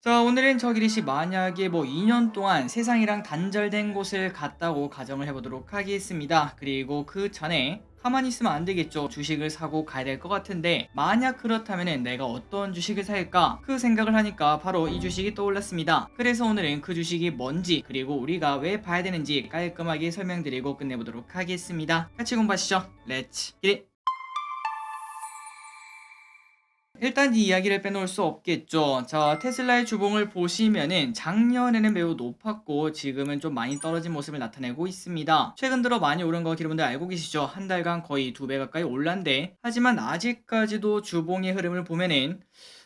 자, 오늘은 저기리 씨 만약에 뭐 2년 동안 세상이랑 단절된 곳을 갔다고 가정을 해보도록 하겠습니다. 그리고 그 전에 가만히 있으면 안 되겠죠. 주식을 사고 가야 될 것 같은데 만약 그렇다면 내가 어떤 주식을 살까? 그 생각을 하니까 바로 이 주식이 떠올랐습니다. 그래서 오늘은 그 주식이 뭔지 그리고 우리가 왜 봐야 되는지 깔끔하게 설명드리고 끝내보도록 하겠습니다. 같이 공부하시죠. 렛츠 기릿! 일단 이 이야기를 빼놓을 수 없겠죠. 자, 테슬라의 주봉을 보시면은 작년에는 매우 높았고 지금은 좀 많이 떨어진 모습을 나타내고 있습니다. 최근 들어 많이 오른 거 여러분들 알고 계시죠? 한 달간 거의 두 배 가까이 올랐는데 하지만 아직까지도 주봉의 흐름을 보면은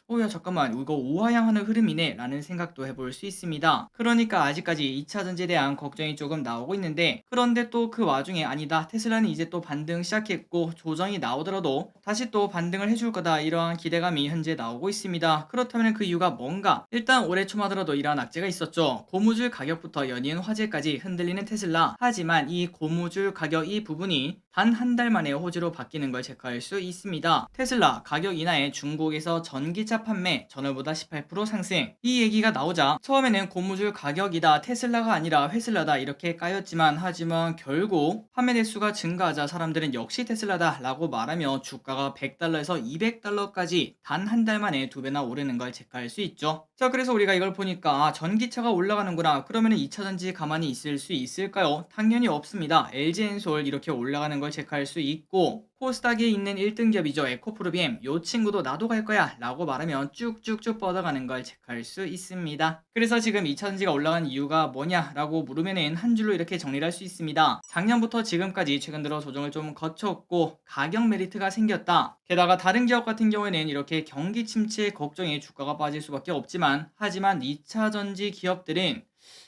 어, 야, 잠깐만, 이거 우하향하는 흐름이네, 라는 생각도 해볼 수 있습니다. 그러니까 아직까지 2차 전지에 대한 걱정이 조금 나오고 있는데, 그런데 또 그 와중에 아니다, 테슬라는 이제 또 반등 시작했고, 조정이 나오더라도 다시 또 반등을 해줄 거다, 이러한 기대감이 현재 나오고 있습니다. 그렇다면 그 이유가 뭔가? 일단 올해 초마더라도 이러한 악재가 있었죠. 고무줄 가격부터 연이은 화재까지 흔들리는 테슬라. 하지만 이 고무줄 가격 이 부분이 단 한 달 만에 호주로 바뀌는 걸 체크할 수 있습니다. 테슬라 가격 인하에 중국에서 전기차 판매 전월보다 18% 상승. 이 얘기가 나오자 처음에는 고무줄 가격이다 테슬라가 아니라 회슬라다 이렇게 까였지만 하지만 결국 판매 대수가 증가하자 사람들은 역시 테슬라다 라고 말하며 주가가 100달러에서 200달러까지 단 한 달 만에 두 배나 오르는 걸 체크할 수 있죠. 자 그래서 우리가 이걸 보니까 아, 전기차가 올라가는구나 그러면 2차 전지 가만히 있을 수 있을까요? 당연히 없습니다. LG엔솔 이렇게 올라가는 걸 체크할 수 있고 코스닥에 있는 1등 기업이죠. 에코프로비엠 요 친구도 나도 갈 거야 라고 말하면 쭉쭉쭉 뻗어가는 걸 체크할 수 있습니다. 그래서 지금 2차전지가 올라간 이유가 뭐냐 라고 물으면은 한 줄로 이렇게 정리를 할 수 있습니다. 작년부터 지금까지 최근 들어 조정을 좀 거쳤고 가격 메리트가 생겼다. 게다가 다른 기업 같은 경우에는 이렇게 경기 침체 걱정에 주가가 빠질 수밖에 없지만 하지만 2차전지 기업들은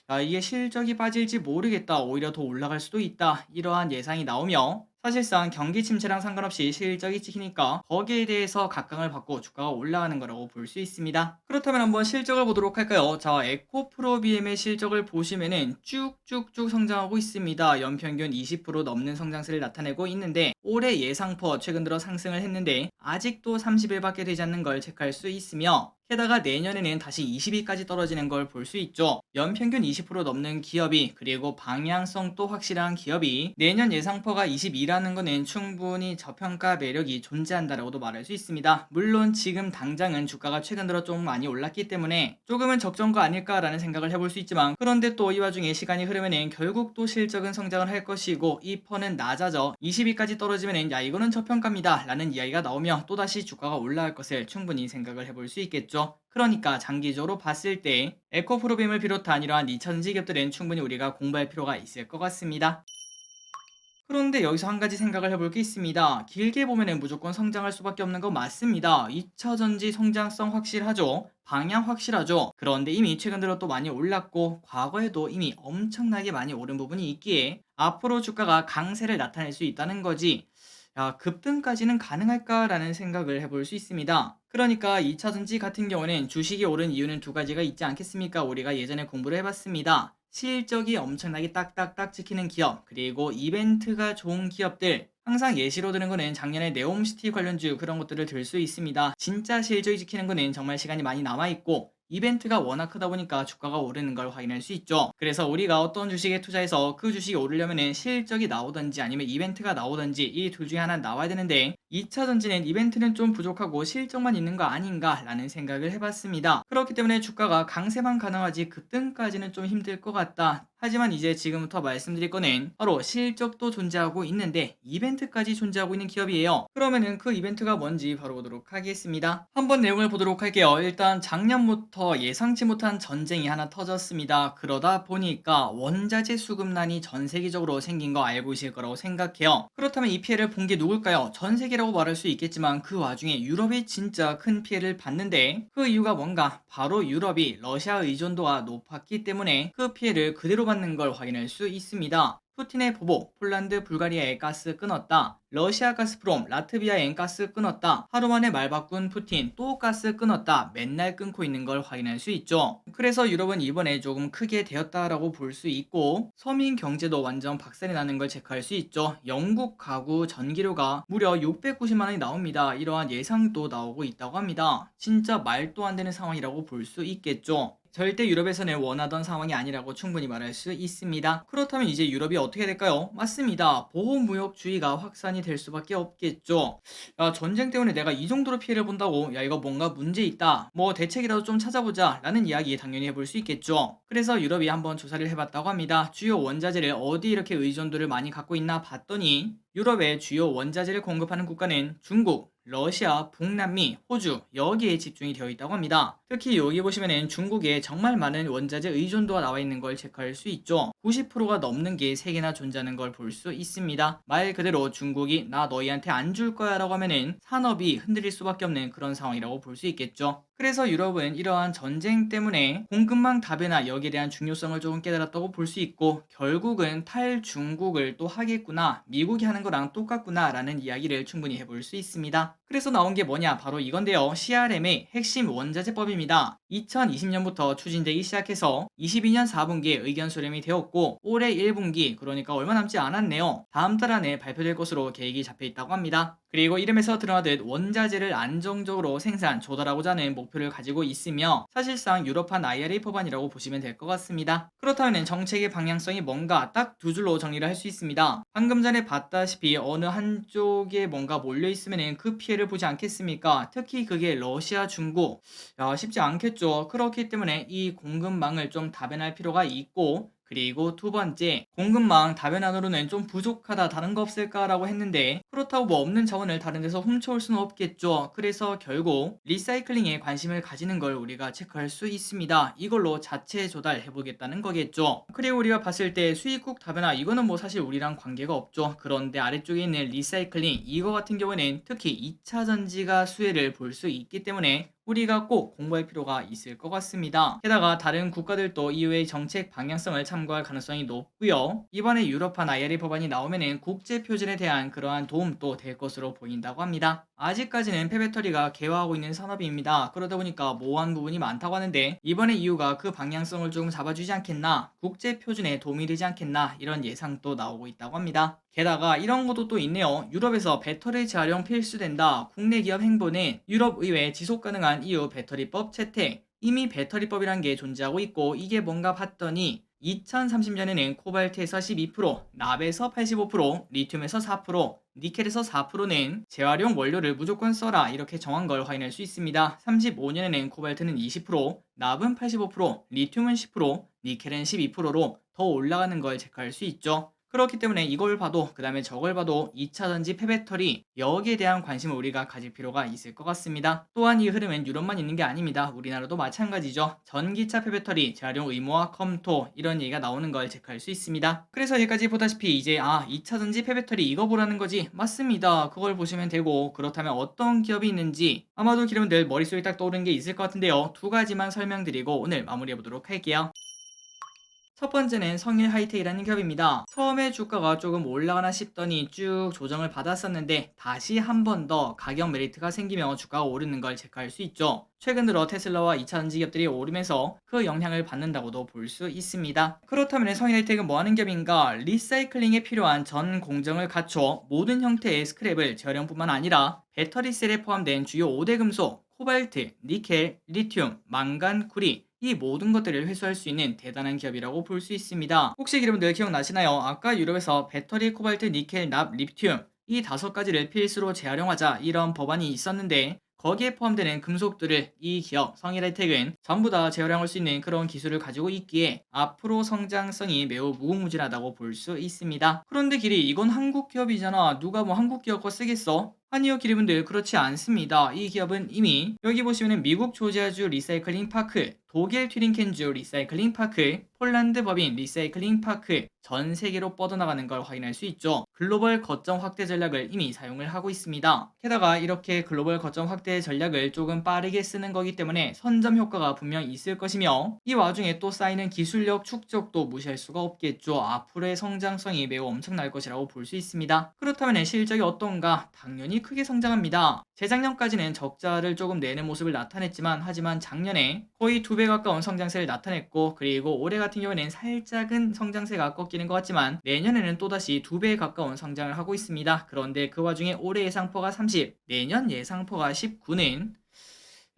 아, 이게 실적이 빠질지 모르겠다. 오히려 더 올라갈 수도 있다. 이러한 예상이 나오며 사실상 경기 침체랑 상관없이 실적이 찍히니까 거기에 대해서 각광을 받고 주가가 올라가는 거라고 볼 수 있습니다. 그렇다면 한번 실적을 보도록 할까요? 자, 에코프로비엠의 실적을 보시면은 쭉쭉쭉 성장하고 있습니다. 연평균 20% 넘는 성장세를 나타내고 있는데 올해 예상퍼 최근 들어 상승을 했는데 아직도 30일밖에 되지 않는 걸 체크할 수 있으며 게다가 내년에는 다시 20위까지 떨어지는 걸 볼 수 있죠. 연평균 20% 넘는 기업이 그리고 방향성도 확실한 기업이 내년 예상퍼가 22라는 것은 충분히 저평가 매력이 존재한다라고도 말할 수 있습니다. 물론 지금 당장은 주가가 최근 들어 좀 많이 올랐기 때문에 조금은 적정가 아닐까라는 생각을 해볼 수 있지만 그런데 또 이 와중에 시간이 흐르면은 결국 또 실적은 성장을 할 것이고 이 퍼는 낮아져 20위까지 떨어지면은 야 이거는 저평가입니다 라는 이야기가 나오며 또다시 주가가 올라갈 것을 충분히 생각을 해볼 수 있겠죠. 그러니까 장기적으로 봤을 때 에코프로빔을 비롯한 이러한 2차전지 기업들은 충분히 우리가 공부할 필요가 있을 것 같습니다. 그런데 여기서 한 가지 생각을 해볼 게 있습니다. 길게 보면은 무조건 성장할 수밖에 없는 건 맞습니다. 2차 전지 성장성 확실하죠. 방향 확실하죠. 그런데 이미 최근 들어 또 많이 올랐고 과거에도 이미 엄청나게 많이 오른 부분이 있기에 앞으로 주가가 강세를 나타낼 수 있다는 거지. 야, 급등까지는 가능할까라는 생각을 해볼 수 있습니다. 그러니까 2차 전지 같은 경우는 주식이 오른 이유는 두 가지가 있지 않겠습니까? 우리가 예전에 공부를 해봤습니다. 실적이 엄청나게 딱딱딱 찍히는 기업, 그리고 이벤트가 좋은 기업들, 항상 예시로 드는 거는 작년에 네옴시티 관련주 그런 것들을 들 수 있습니다. 진짜 실적이 지키는 거는 정말 시간이 많이 남아있고, 이벤트가 워낙 크다 보니까 주가가 오르는 걸 확인할 수 있죠. 그래서 우리가 어떤 주식에 투자해서 그 주식이 오르려면 실적이 나오든지 아니면 이벤트가 나오든지 이 둘 중에 하나 나와야 되는데 2차 전지는 이벤트는 좀 부족하고 실적만 있는 거 아닌가 라는 생각을 해봤습니다. 그렇기 때문에 주가가 강세만 가능하지 급등까지는 좀 힘들 것 같다. 하지만 이제 지금부터 말씀드릴 거는 바로 실적도 존재하고 있는데 이벤트까지 존재하고 있는 기업이에요. 그러면은 그 이벤트가 뭔지 바로 보도록 하겠습니다. 한번 내용을 보도록 할게요. 일단 작년부터 예상치 못한 전쟁이 하나 터졌습니다. 그러다 보니까 원자재 수급난이 전 세계적으로 생긴 거 알고 계실 거라고 생각해요. 그렇다면 이 피해를 본 게 누굴까요? 전 세계라고 말할 수 있겠지만 그 와중에 유럽이 진짜 큰 피해를 봤는데 그 이유가 뭔가 바로 유럽이 러시아 의존도가 높았기 때문에 그 피해를 그대로 받는 걸 확인할 수 있습니다. 푸틴의 보복, 폴란드, 불가리아에 가스 끊었다. 러시아 가스프롬, 라트비아 엔 가스 끊었다. 하루 만에 말 바꾼 푸틴 또 가스 끊었다. 맨날 끊고 있는 걸 확인할 수 있죠. 그래서 유럽은 이번에 조금 크게 되었다라고 볼 수 있고 서민 경제도 완전 박살이 나는 걸 체크할 수 있죠. 영국 가구 전기료가 무려 690만 원이 나옵니다. 이러한 예상도 나오고 있다고 합니다. 진짜 말도 안 되는 상황이라고 볼 수 있겠죠. 절대 유럽에서는 원하던 상황이 아니라고 충분히 말할 수 있습니다. 그렇다면 이제 유럽이 어떻게 될까요? 맞습니다. 보호무역주의가 확산이 될 수밖에 없겠죠. 야, 전쟁 때문에 내가 이 정도로 피해를 본다고? 야, 이거 뭔가 문제 있다. 뭐 대책이라도 좀 찾아보자. 라는 이야기 당연히 해볼 수 있겠죠. 그래서 유럽이 한번 조사를 해봤다고 합니다. 주요 원자재를 어디 이렇게 의존도를 많이 갖고 있나 봤더니 유럽의 주요 원자재를 공급하는 국가는 중국, 러시아, 북남미, 호주 여기에 집중이 되어 있다고 합니다. 특히 여기 보시면은 중국에 정말 많은 원자재 의존도가 나와 있는 걸 체크할 수 있죠. 90%가 넘는 게 세개나 존재하는 걸 볼 수 있습니다. 말 그대로 중국이 나 너희한테 안 줄 거야 라고 하면은 산업이 흔들릴 수밖에 없는 그런 상황이라고 볼 수 있겠죠. 그래서 유럽은 이러한 전쟁 때문에 공급망 다변화 여기에 대한 중요성을 조금 깨달았다고 볼 수 있고 결국은 탈중국을 또 하겠구나 미국이 하는 거랑 똑같구나 라는 이야기를 충분히 해볼 수 있습니다. 그래서 나온 게 뭐냐 바로 이건데요. CRM의 핵심 원자재법입니다. 2020년부터 추진되기 시작해서 22년 4분기에 의견 수렴이 되었고 올해 1분기 그러니까 얼마 남지 않았네요. 다음 달 안에 발표될 것으로 계획이 잡혀 있다고 합니다. 그리고 이름에서 드러나듯 원자재를 안정적으로 생산, 조달하고자 하는 목표를 가지고 있으며 사실상 유럽판 IRA 법안이라고 보시면 될 것 같습니다. 그렇다면 정책의 방향성이 뭔가 딱 두 줄로 정리를 할 수 있습니다. 방금 전에 봤다시피 어느 한쪽에 뭔가 몰려 있으면 그 피해를 보지 않겠습니까? 특히 그게 러시아, 중국. 야, 쉽지 않겠죠. 그렇기 때문에 이 공급망을 좀 다변할 필요가 있고 그리고 두 번째, 공급망 다변화로는 좀 부족하다, 다른 거 없을까라고 했는데, 그렇다고 뭐 없는 자원을 다른 데서 훔쳐올 수는 없겠죠. 그래서 결국 리사이클링에 관심을 가지는 걸 우리가 체크할 수 있습니다. 이걸로 자체 조달해 보겠다는 거겠죠. 그리고 우리가 봤을 때 수입국 다변화, 이거는 뭐 사실 우리랑 관계가 없죠. 그런데 아래쪽에 있는 리사이클링, 이거 같은 경우에는 특히 2차 전지가 수혜를 볼 수 있기 때문에 우리가 꼭 공부할 필요가 있을 것 같습니다. 게다가 다른 국가들도 이후의 정책 방향성을 참고할 가능성이 높고요. 이번에 유럽판 IRA 법안이 나오면은 국제 표준에 대한 그러한 도움도 될 것으로 보인다고 합니다. 아직까지는 폐배터리가 개화하고 있는 산업입니다. 그러다 보니까 모호한 부분이 많다고 하는데 이번에 이유가 그 방향성을 조금 잡아주지 않겠나 국제 표준에 도움이 되지 않겠나 이런 예상도 나오고 있다고 합니다. 게다가 이런 것도 또 있네요. 유럽에서 배터리 재활용 필수된다. 국내 기업 행보는 유럽 의회 지속 가능한 EU 배터리법 채택. 이미 배터리법이란 게 존재하고 있고 이게 뭔가 봤더니 2030년에는 코발트에서 12%, 납에서 85%, 리튬에서 4%, 니켈에서 4%는 재활용 원료를 무조건 써라 이렇게 정한 걸 확인할 수 있습니다. 35년에는 코발트는 20%, 납은 85%, 리튬은 10%, 니켈은 12%로 더 올라가는 걸 체크할 수 있죠. 그렇기 때문에 이걸 봐도 그 다음에 저걸 봐도 2차 전지 폐배터리 여기에 대한 관심을 우리가 가질 필요가 있을 것 같습니다. 또한 이 흐름은 유럽만 있는 게 아닙니다. 우리나라도 마찬가지죠. 전기차 폐배터리 재활용 의무화 검토 이런 얘기가 나오는 걸 체크할 수 있습니다. 그래서 여기까지 보다시피 이제 아 2차 전지 폐배터리 이거 보라는 거지 맞습니다. 그걸 보시면 되고 그렇다면 어떤 기업이 있는지 아마도 기름들 머릿속에 딱 떠오르는 게 있을 것 같은데요. 두 가지만 설명드리고 오늘 마무리해 보도록 할게요. 첫 번째는 성일 하이텍이라는 기업입니다. 처음에 주가가 조금 올라가나 싶더니 쭉 조정을 받았었는데 다시 한 번 더 가격 메리트가 생기며 주가가 오르는 걸 체크할 수 있죠. 최근 들어 테슬라와 2차 전지 기업들이 오르면서 그 영향을 받는다고도 볼 수 있습니다. 그렇다면 성일 하이텍은 뭐 하는 기업인가? 리사이클링에 필요한 전 공정을 갖춰 모든 형태의 스크랩을 재활용뿐만 아니라 배터리셀에 포함된 주요 5대 금속, 코발트, 니켈, 리튬, 망간, 구리 이 모든 것들을 회수할 수 있는 대단한 기업이라고 볼 수 있습니다. 혹시 여러분들 기억나시나요? 아까 유럽에서 배터리, 코발트, 니켈, 납, 리튬 이 다섯 가지를 필수로 재활용하자 이런 법안이 있었는데 거기에 포함되는 금속들을 이 기업 성일하이텍은 전부 다 재활용할 수 있는 그런 기술을 가지고 있기에 앞으로 성장성이 매우 무궁무진하다고 볼 수 있습니다. 그런데 길이 이건 한국 기업이잖아. 누가 뭐 한국 기업 거 쓰겠어? 아니요 기리분들 그렇지 않습니다. 이 기업은 이미 여기 보시면은 미국 조지아주 리사이클링 파크, 독일 튜링켄주 리사이클링 파크, 폴란드 법인 리사이클링 파크 전 세계로 뻗어나가는 걸 확인할 수 있죠. 글로벌 거점 확대 전략을 이미 사용을 하고 있습니다. 게다가 이렇게 글로벌 거점 확대 전략을 조금 빠르게 쓰는 거기 때문에 선점 효과가 분명 있을 것이며 이 와중에 또 쌓이는 기술력 축적도 무시할 수가 없겠죠. 앞으로의 성장성이 매우 엄청날 것이라고 볼 수 있습니다. 그렇다면 실적이 어떤가? 당연히 크게 성장합니다. 재작년까지는 적자를 조금 내는 모습을 나타냈지만 하지만 작년에 거의 두 배 가까운 성장세를 나타냈고 그리고 올해 같은 경우에는 살짝은 성장세가 꺾이는 것 같지만 내년에는 또다시 두 배 가까운 성장을 하고 있습니다. 그런데 그 와중에 올해 예상포가 30, 내년 예상포가 19는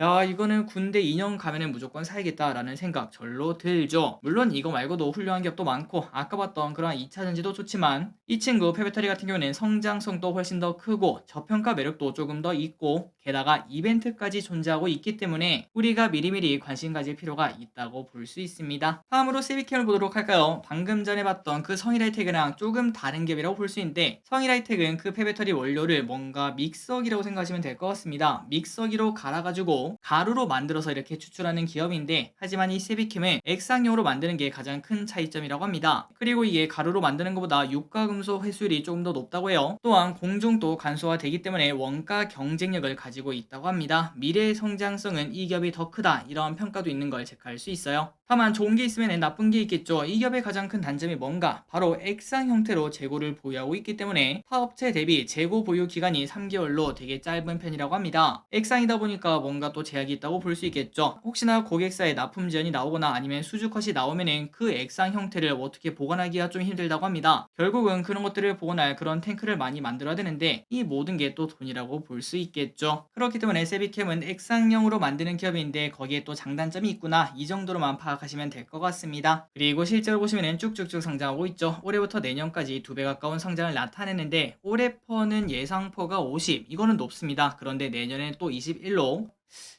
야, 이거는 군대 2년 가면은 무조건 사야겠다라는 생각 절로 들죠. 물론 이거 말고도 훌륭한 기업도 많고 아까 봤던 그런 2차 전지도 좋지만 이 친구 페베터리 같은 경우는 성장성도 훨씬 더 크고 저평가 매력도 조금 더 있고 게다가 이벤트까지 존재하고 있기 때문에 우리가 미리미리 관심 가질 필요가 있다고 볼 수 있습니다. 다음으로 세비캠을 보도록 할까요? 방금 전에 봤던 그 성일하이텍이랑 조금 다른 기업이라고 볼 수 있는데 성일하이텍은 그 페베터리 원료를 뭔가 믹서기라고 생각하시면 될 것 같습니다. 믹서기로 갈아가지고 가루로 만들어서 이렇게 추출하는 기업인데 하지만 이 세비캠은 액상용으로 만드는 게 가장 큰 차이점이라고 합니다. 그리고 이게 가루로 만드는 것보다 유가금속 회수율이 조금 더 높다고 해요. 또한 공중도 간소화되기 때문에 원가 경쟁력을 가지고 있다고 합니다. 미래의 성장성은 이 기업이 더 크다 이런 평가도 있는 걸 체크할 수 있어요. 다만 좋은 게 있으면 나쁜 게 있겠죠. 이 기업의 가장 큰 단점이 뭔가? 바로 액상 형태로 재고를 보유하고 있기 때문에 타업체 대비 재고 보유 기간이 3개월로 되게 짧은 편이라고 합니다. 액상이다 보니까 뭔가 또 제약이 있다고 볼 수 있겠죠. 혹시나 고객사에 납품 지연이 나오거나 아니면 수주 컷이 나오면은 그 액상 형태를 어떻게 보관하기가 좀 힘들다고 합니다. 결국은 그런 것들을 보관할 그런 탱크를 많이 만들어야 되는데 이 모든 게 또 돈이라고 볼 수 있겠죠. 그렇기 때문에 세비캠은 액상형으로 만드는 기업인데 거기에 또 장단점이 있구나 이 정도로만 파악하시면 될 것 같습니다. 그리고 실제로 보시면 쭉쭉쭉 성장하고 있죠. 올해부터 내년까지 두 배 가까운 성장을 나타내는데 올해 퍼는 예상퍼가 50 이거는 높습니다. 그런데 내년엔 또 21로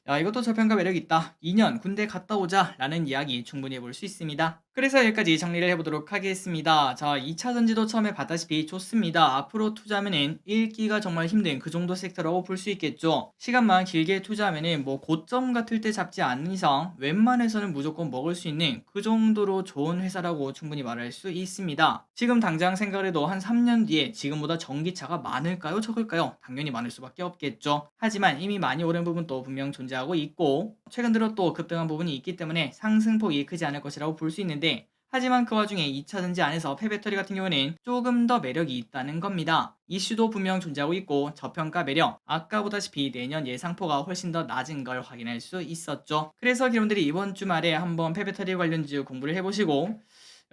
야, 이것도 저평가 매력 있다. 2년 군대 갔다 오자 라는 이야기 충분히 해볼 수 있습니다. 그래서 여기까지 정리를 해보도록 하겠습니다. 자, 2차 전지도 처음에 봤다시피 좋습니다. 앞으로 투자하면은 읽기가 정말 힘든 그 정도 섹터라고 볼 수 있겠죠. 시간만 길게 투자하면은 뭐 고점 같을 때 잡지 않는 이상 웬만해서는 무조건 먹을 수 있는 그 정도로 좋은 회사라고 충분히 말할 수 있습니다. 지금 당장 생각을 해도 한 3년 뒤에 지금보다 전기차가 많을까요? 적을까요? 당연히 많을 수밖에 없겠죠. 하지만 이미 많이 오른 부분도 분명 존재하고 있고 최근 들어 또 급등한 부분이 있기 때문에 상승폭이 크지 않을 것이라고 볼 수 있는데 하지만 그 와중에 2차 전지 안에서 폐배터리 같은 경우는 조금 더 매력이 있다는 겁니다. 이슈도 분명 존재하고 있고 저평가 매력 아까 보다시피 내년 예상포가 훨씬 더 낮은 걸 확인할 수 있었죠. 그래서 여러분들이 이번 주말에 한번 폐배터리 관련주 공부를 해보시고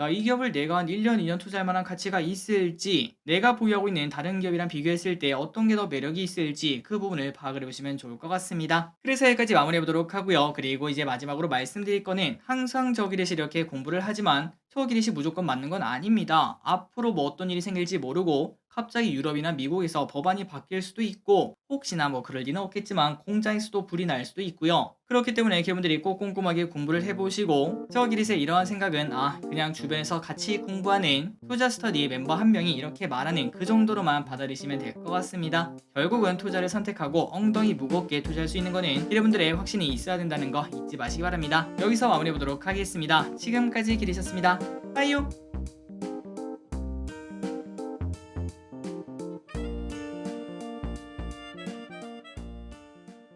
야, 이 기업을 내가 한 1년, 2년 투자할 만한 가치가 있을지, 내가 보유하고 있는 다른 기업이랑 비교했을 때 어떤 게 더 매력이 있을지 그 부분을 파악을 해보시면 좋을 것 같습니다. 그래서 여기까지 마무리해보도록 하고요. 그리고 이제 마지막으로 말씀드릴 거는 항상 저기렛이 이렇게 공부를 하지만 저기렛이 무조건 맞는 건 아닙니다. 앞으로 뭐 어떤 일이 생길지 모르고 갑자기 유럽이나 미국에서 법안이 바뀔 수도 있고 혹시나 뭐 그럴 리는 없겠지만 공장에서도 불이 날 수도 있고요. 그렇기 때문에 여러분들이 꼭 꼼꼼하게 공부를 해보시고 저기릿의 이러한 생각은 아 그냥 주변에서 같이 공부하는 투자 스터디 멤버 한 명이 이렇게 말하는 그 정도로만 받아들이시면 될 것 같습니다. 결국은 투자를 선택하고 엉덩이 무겁게 투자할 수 있는 거는 여러분들의 확신이 있어야 된다는 거 잊지 마시기 바랍니다. 여기서 마무리해보도록 하겠습니다. 지금까지 기리셨습니다. 빠이요!